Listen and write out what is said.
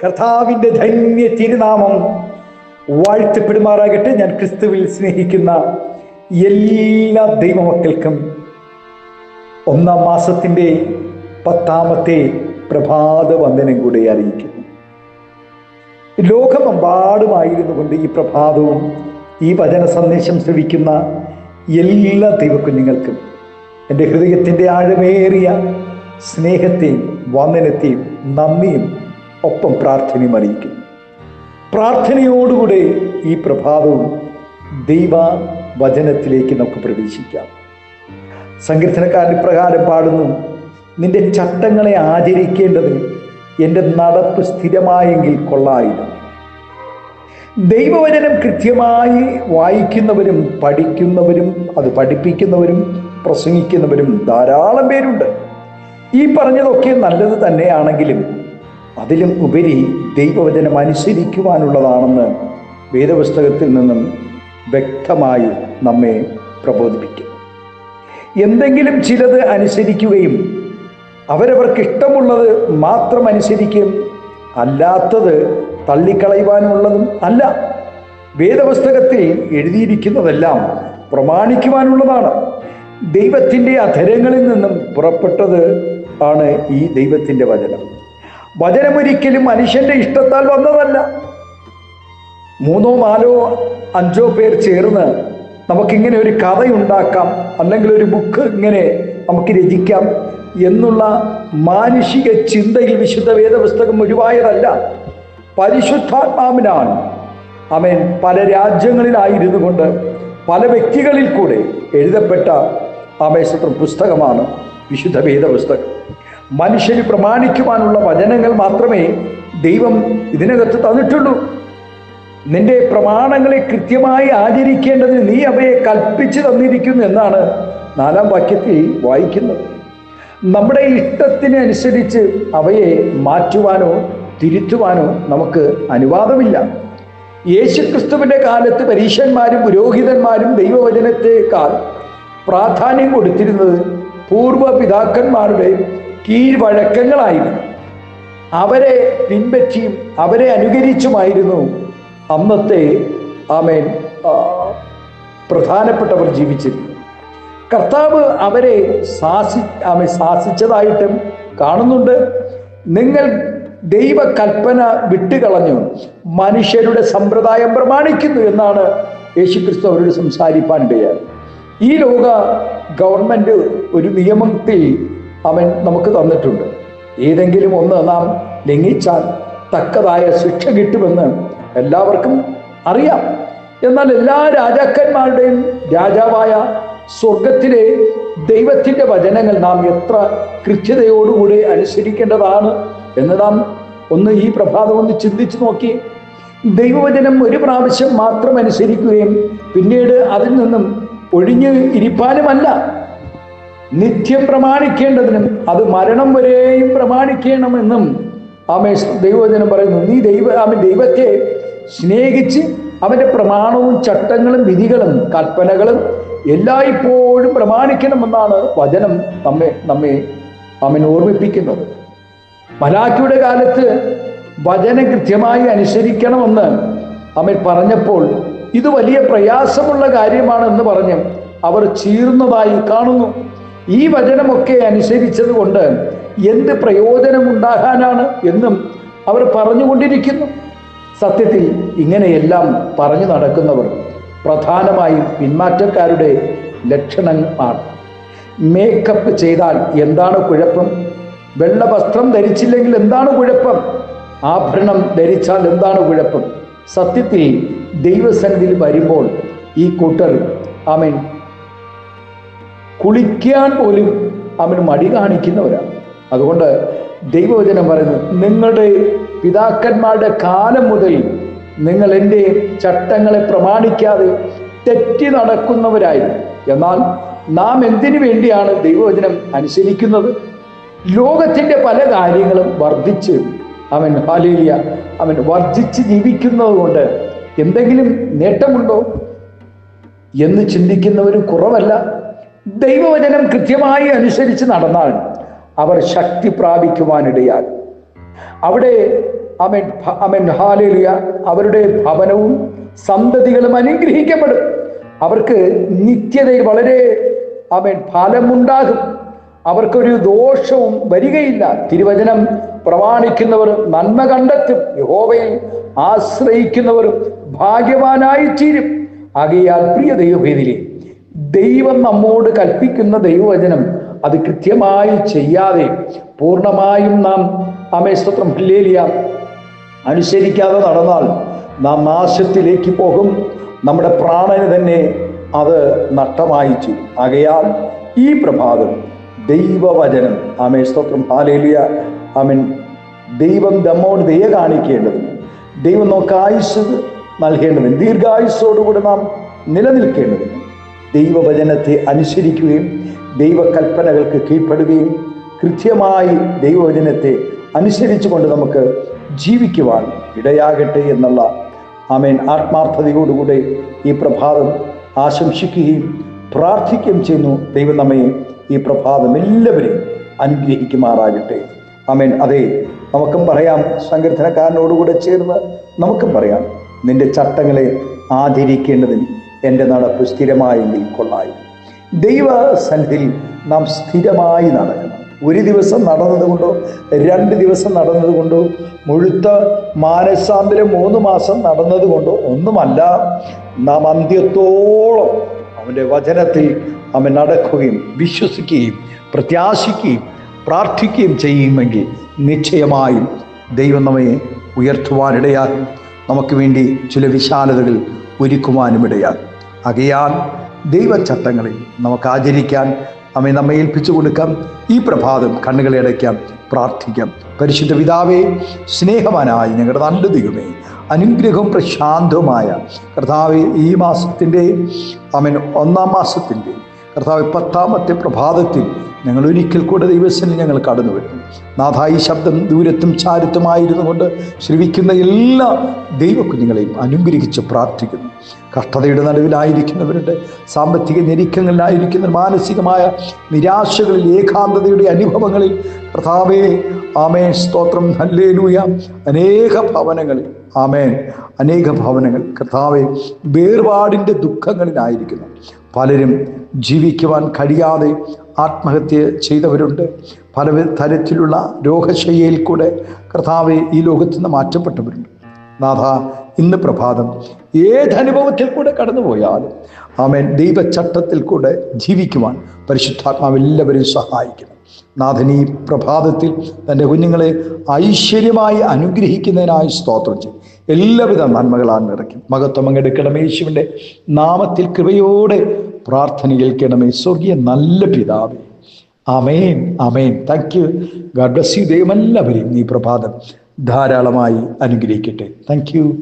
കർത്താവിന്റെ ധന്യ തിരുനാമം വാഴ്ത്തപ്പെടുമാറാകട്ടെ ഞാൻ ക്രിസ്തുവിൽ സ്നേഹിക്കുന്ന എല്ലാ ദൈവമക്കൾക്കും ഒന്നാം മാസത്തിന്റെ പത്താമത്തെ പ്രഭാത വന്ദനം കൂടെ അറിയിക്കുന്നു. ലോകമെമ്പാടുമായിരുന്നു കൊണ്ട് ഈ പ്രഭാതവും ഈ വചന സന്ദേശം ശ്രവിക്കുന്ന എല്ലാ ദൈവക്കുഞ്ഞുങ്ങൾക്കും എന്റെ ഹൃദയത്തിന്റെ ആഴമേറിയ സ്നേഹത്തെയും വന്ദനത്തെയും നന്ദിയും ഒപ്പം പ്രാർത്ഥനയും അറിയിക്കും. പ്രാർത്ഥനയോടുകൂടെ ഈ പ്രഭാതവും ദൈവ വചനത്തിലേക്ക് നമുക്ക് പ്രവേശിക്കാം. സങ്കീർത്തനക്കാരൻ ഇപ്രകാരം പാടുന്നു നിന്റെ ചട്ടങ്ങളെ ആചരിക്കേണ്ടതിന് എന്റെ നടപ്പ് സ്ഥിരമായെങ്കിൽ കൊള്ളായിരുന്നു ദൈവവചനം കൃത്യമായി വായിക്കുന്നവരും പഠിക്കുന്നവരും അത് പഠിപ്പിക്കുന്നവരും പ്രസംഗിക്കുന്നവരും ധാരാളം പേരുണ്ട്. ഈ പറഞ്ഞതൊക്കെ നല്ലത് തന്നെയാണെങ്കിലും അതിലും ഉപരി ദൈവവചനം അനുസരിക്കുവാനുള്ളതാണെന്ന് വേദപുസ്തകത്തിൽ നിന്നും വ്യക്തമായി നമ്മെ പ്രബോധിപ്പിക്കും എന്തെങ്കിലും ചിലത് അനുസരിക്കുകയും അവരവർക്ക് ഇഷ്ടമുള്ളത് മാത്രം അനുസരിക്കുകയും അല്ലാത്തത് തള്ളിക്കളയുവാനുള്ളതും അല്ല. വേദപുസ്തകത്തിൽ എഴുതിയിരിക്കുന്നതെല്ലാം പ്രമാണിക്കുവാനുള്ളതാണ്. ദൈവത്തിന്റെ അധരങ്ങളിൽ നിന്നും പുറപ്പെട്ടത് ആണ് ഈ ദൈവത്തിന്റെ വചനം. വചനമൊരിക്കലും മനുഷ്യന്റെ ഇഷ്ടത്താൽ വന്നതല്ല. മൂന്നോ നാലോ അഞ്ചോ പേർ ചേർന്ന് നമുക്കിങ്ങനെ ഒരു കഥയുണ്ടാക്കാം അല്ലെങ്കിൽ ഒരു ബുക്ക് ഇങ്ങനെ നമുക്ക് രചിക്കാം എന്നുള്ള മാനുഷിക ചിന്തയിൽ വിശുദ്ധ വേദപുസ്തകം ഒഴിവായതല്ല. പരിശുദ്ധാത്മാവിനാണ്. അവൻ പല രാജ്യങ്ങളിലായിരുന്നു കൊണ്ട് പല വ്യക്തികളിൽ കൂടെ എഴുതപ്പെട്ട ആമേശത്ര പുസ്തകമാണ് വിശുദ്ധ വേദപുസ്തകം. മനുഷ്യന് പ്രമാണിക്കുവാനുള്ള വചനങ്ങൾ മാത്രമേ ദൈവം ഇതിനകത്ത് തന്നിട്ടുള്ളൂ. നിന്റെ പ്രമാണങ്ങളെ കൃത്യമായി ആചരിക്കേണ്ടതിന് നീ അവയെ കൽപ്പിച്ചു തന്നിരിക്കുന്നു എന്നാണ് നാലാം വാക്യത്തിൽ വായിക്കുന്നത്. നമ്മുടെ ഇഷ്ടത്തിനനുസരിച്ച് അവയെ മാറ്റുവാനോ തിരുത്തുവാനോ നമുക്ക് അനുവാദമില്ല. യേശുക്രിസ്തുവിന്റെ കാലത്ത് പരീക്ഷന്മാരും പുരോഹിതന്മാരും ദൈവവചനത്തേക്കാൾ പ്രാധാന്യം കൊടുത്തിരുന്നത് പൂർവ പിതാക്കന്മാരുടെ കീഴ്വഴക്കങ്ങളായിരുന്നു. അവരെ പിൻപറ്റിയും അവരെ അനുകരിച്ചുമായിരുന്നു അന്നത്തെ ആമേൻ പ്രധാനപ്പെട്ടവർ ജീവിച്ചിരുന്നു കർത്താവ് അവരെ ശാസി ആമേ ശാസിച്ചതായിട്ടും കാണുന്നുണ്ട്. നിങ്ങൾ ദൈവകൽപ്പന വിട്ടുകളഞ്ഞു. മനുഷ്യരുടെ സമ്പ്രദായം പ്രമാണിക്കുന്നു എന്നാണ് യേശുക്രിസ്തു അവരോട് സംസാരിപ്പാൻ സംസാരിപ്പാനിടയായി ഈ ലോക ഗവൺമെന്റ് ഒരു നിയമത്തിൽ അവൻ നമുക്ക് തന്നിട്ടുണ്ട്. ഏതെങ്കിലും ഒന്ന് നാം ലംഘിച്ചാൽ തക്കതായ ശിക്ഷ കിട്ടുമെന്ന് എല്ലാവർക്കും അറിയാം. എന്നാൽ എല്ലാ രാജാക്കന്മാരുടെയും രാജാവായ സ്വർഗത്തിലെ ദൈവത്തിന്റെ വചനങ്ങൾ നാം എത്ര കൃത്യതയോടുകൂടി അനുസരിക്കേണ്ടതാണ് എന്ന് നാം ഒന്ന് ഈ പ്രഭാതം ഒന്ന് ചിന്തിച്ചു നോക്കി. ദൈവവചനം ഒരു പ്രാവശ്യം മാത്രം അനുസരിക്കുകയും പിന്നീട് അതിൽ നിന്നും ഒഴിഞ്ഞു ഇരിപ്പാനുമല്ല. നിത്യം പ്രമാണിക്കേണ്ടതിനും അത് മരണം വരെയും പ്രമാണിക്കണമെന്നും ആമേ ദൈവവചനം പറയുന്നു. നീ ദൈവ ആമ ദൈവത്തെ സ്നേഹിച്ച് അവന്റെ പ്രമാണവും ചട്ടങ്ങളും വിധികളും കൽപ്പനകളും എല്ലായ്പ്പോഴും പ്രമാണിക്കണമെന്നാണ് വചനം നമ്മെ നമ്മെ അവൻ ഓർമ്മിപ്പിക്കുന്നത്. മലാഖിയുടെ കാലത്ത് വചനം കൃത്യമായി അനുസരിക്കണമെന്ന് അവൻ പറഞ്ഞപ്പോൾ ഇത് വലിയ പ്രയാസമുള്ള കാര്യമാണെന്ന് പറഞ്ഞ് അവർ ചീർന്നതായി കാണുന്നു. ഈ വചനമൊക്കെ അനുസരിച്ചത് കൊണ്ട് എന്ത് പ്രയോജനമുണ്ടാകാനാണ് എന്നും അവർ പറഞ്ഞുകൊണ്ടിരിക്കുന്നു. സത്യത്തിൽ ഇങ്ങനെയെല്ലാം പറഞ്ഞു നടക്കുന്നവർ പ്രധാനമായും പിന്മാറ്റക്കാരുടെ ലക്ഷണമാണ് മേക്കപ്പ് ചെയ്താൽ എന്താണ് കുഴപ്പം? വെള്ള വസ്ത്രം ധരിച്ചില്ലെങ്കിൽ എന്താണ് കുഴപ്പം? ആഭരണം ധരിച്ചാൽ എന്താണ് കുഴപ്പം? സത്യത്തിൽ ദൈവസന്നിധിയിൽ വരുമ്പോൾ ഈ കൂട്ടർ അവൻ കുളിക്കാൻ പോലും അവന് മടി കാണിക്കുന്നവരാണ്. അതുകൊണ്ട് ദൈവവചനം പറയുന്നു നിങ്ങളുടെ പിതാക്കന്മാരുടെ കാലം മുതൽ നിങ്ങൾ എന്റെ ചട്ടങ്ങളെ പ്രമാണിക്കാതെ തെറ്റി നടക്കുന്നവരായിരുന്നു. എന്നാൽ നാം എന്തിനു വേണ്ടിയാണ് ദൈവവചനം അനുസരിക്കുന്നത്? ലോകത്തിന്റെ പല കാര്യങ്ങളും വർദ്ധിച്ച് അവൻ ഹാലേലിയ അവൻ വർദ്ധിച്ച് ജീവിക്കുന്നത് കൊണ്ട് എന്തെങ്കിലും നേട്ടമുണ്ടോ? എന്ന് ചിന്തിക്കുന്നവരും കുറവല്ല. ദൈവവചനം കൃത്യമായി അനുസരിച്ച് നടന്നാൽ അവർ ശക്തി പ്രാപിക്കുവാനിടയാൽ. അവിടെ അമൻ അമൻ ഹാലേലിയ. അവരുടെ ഭവനവും സന്തതികളും അനുഗ്രഹിക്കപ്പെടും. അവർക്ക് നിത്യതയിൽ വളരെ അവൻ ഫലമുണ്ടാകും. അവർക്കൊരു ദോഷവും വരികയില്ല. തിരുവചനം പ്രമാണിക്കുന്നവർ നന്മ കണ്ടെത്തും. യഹോവയിൽ ആശ്രയിക്കുന്നവർ ഭാഗ്യവാനായി തീരും ആകയാൽ പ്രിയ ദൈവഭേദിലെ ദൈവം നമ്മോട് കൽപ്പിക്കുന്ന ദൈവവചനം അത് കൃത്യമായി ചെയ്യാതെ പൂർണമായും നാം ആമേ അമേസ്തത്രം ഹല്ലേലിയ അനുസരിക്കാതെ നടന്നാൽ നാം നാശത്തിലേക്ക് പോകും. നമ്മുടെ പ്രാണന് തന്നെ അത് നഷ്ടമായി ചെയ്യും ആകയാൽ ഈ പ്രഭാതം ദൈവവചനം ആമേ സ്തോത്രം ഹാലേലിയ ആമൻ. ദൈവം നമ്മോട് ദയ കാണിക്കേണ്ടതിന് ദൈവം നമുക്ക് ആയുസ് നൽകേണ്ടതിന് ദീർഘായുസ്സോടുകൂടി നാം നിലനിൽക്കേണ്ടതിന് ദൈവവചനത്തെ അനുസരിക്കുകയും ദൈവകൽപ്പനകൾക്ക് കീഴ്പ്പെടുകയും കൃത്യമായി ദൈവവചനത്തെ അനുസരിച്ചുകൊണ്ട് നമുക്ക് ജീവിക്കുവാൻ ഇടയാകട്ടെ എന്നുള്ള ആമേൻ. ആത്മാർത്ഥതയോടുകൂടെ ഈ പ്രഭാതം ആശംസിക്കുകയും പ്രാർത്ഥിക്കുകയും ചെയ്യുന്നു. ദൈവം നമ്മെ ഈ പ്രഭാതം എല്ലാവരെയും അനുഗ്രഹിക്കുമാറാകട്ടെ. ആമേൻ. അതെ നമുക്കും പറയാം. സങ്കീർത്തനക്കാരനോടുകൂടെ ചേർന്ന് നമുക്കും പറയാം. നിന്റെ ചട്ടങ്ങളെ ആദരിക്കേണ്ടതിന് എന്റെ നടപ്പ് സ്ഥിരമായി കൊള്ളായി. ദൈവ സന്നിധിയിൽ നാം സ്ഥിരമായി നടക്കണം. ഒരു ദിവസം നടന്നതുകൊണ്ടോ രണ്ട് ദിവസം നടന്നതുകൊണ്ടോ മുഴുത്ത മാനസാന്തരം മൂന്ന് മാസം നടന്നതുകൊണ്ടോ ഒന്നുമല്ല. നാം അന്ത്യത്തോളം അവന്റെ വചനത്തിൽ അവൻ നടക്കുകയും വിശ്വസിക്കുകയും പ്രത്യാശിക്കുകയും പ്രാർത്ഥിക്കുകയും ചെയ്യുമെങ്കിൽ നിശ്ചയമായും ദൈവം നമ്മെ ഉയർത്തുവാനിടയാകും. നമുക്ക് വേണ്ടി ചില വിശാലതകൾ ഒരുക്കുവാനും ഇടയാകും ദൈവചട്ടങ്ങളിൽ ദൈവചട്ടങ്ങളെ നമുക്ക് ആചരിക്കാൻ നമ്മെ നമ്മെ ഏൽപ്പിച്ചു കൊടുക്കാം. ഈ പ്രഭാതം കണ്ണുകളെ അടയ്ക്കാം പ്രാർത്ഥിക്കാം. പരിശുദ്ധ പിതാവേ സ്നേഹവാനായി ഞങ്ങളുടെ നല്ല ദൈവമേ അനുഗ്രഹവും പ്രശാന്തവുമായ കർത്താവ് ഈ മാസത്തിന്റെ അവൻ ഒന്നാം മാസത്തിന്റെ കർത്താവ് പത്താമത്തെ പ്രഭാതത്തിൽ ഞങ്ങൾ ഒരിക്കൽ കൂടെ ദൈവസനിൽ ഞങ്ങൾ കടന്നു വരുന്നു നാഥ ഈ ശബ്ദം ദൂരത്തും ചാരുത്തുമായിരുന്നു കൊണ്ട് ശ്രവിക്കുന്ന എല്ലാ ദൈവകുഞ്ഞുങ്ങളെയും അനുഗ്രഹിച്ച് പ്രാർത്ഥിക്കുന്നു. കഷ്ടതയുടെ നടുവിലായിരിക്കുന്നവരുടെ സാമ്പത്തിക ഞെരുക്കങ്ങളിലായിരിക്കുന്ന മാനസികമായ നിരാശകളിൽ ഏകാന്തതയുടെ അനുഭവങ്ങളിൽ പ്രതാപേ ആമേ സ്തോത്രം നല്ലേലൂയ അനേക ഭവനങ്ങളിൽ ആമേൻ. അനേക ഭവനങ്ങൾ കർത്താവെ വേർപാടിന്റെ ദുഃഖങ്ങളിലായിരിക്കുന്നു. പലരും ജീവിക്കുവാൻ കഴിയാതെ ആത്മഹത്യ ചെയ്തവരുണ്ട്. പല തരത്തിലുള്ള രോഗശയ്യയിൽ കൂടെ കർത്താവെ ഈ ലോകത്ത് നിന്ന് മാറ്റപ്പെട്ടവരുണ്ട്. നാഥ ഇന്ന് പ്രഭാതം. ഏതനുഭവത്തിൽ കൂടെ കടന്നുപോയാലും ആമേൻ ദൈവചട്ടത്തിൽ കൂടെ ജീവിക്കുവാൻ പരിശുദ്ധാത്മാവ് എല്ലാവരെയും സഹായിക്കണം നാഥൻ ഈ പ്രഭാതത്തിൽ തന്റെ കുഞ്ഞുങ്ങളെ ഐശ്വര്യമായി അനുഗ്രഹിക്കുന്നതിനായി സ്തോത്രം ചെയ്യും. എല്ലാവിധ നന്മകളാൽ നിറയ്ക്കും. മഹത്വം അങ്ങെടുക്കണമേ യേശുവിന്റെ നാമത്തിൽ കൃപയോടെ പ്രാർത്ഥന കേൾക്കണമേ സ്വർഗീയ നല്ല പിതാവേ. Amen amen thank you God bless you ദൈവം എല്ലാവരെയും ഈ പ്രഭാതം ധാരാളമായി അനുഗ്രഹിക്കട്ടെ. Thank you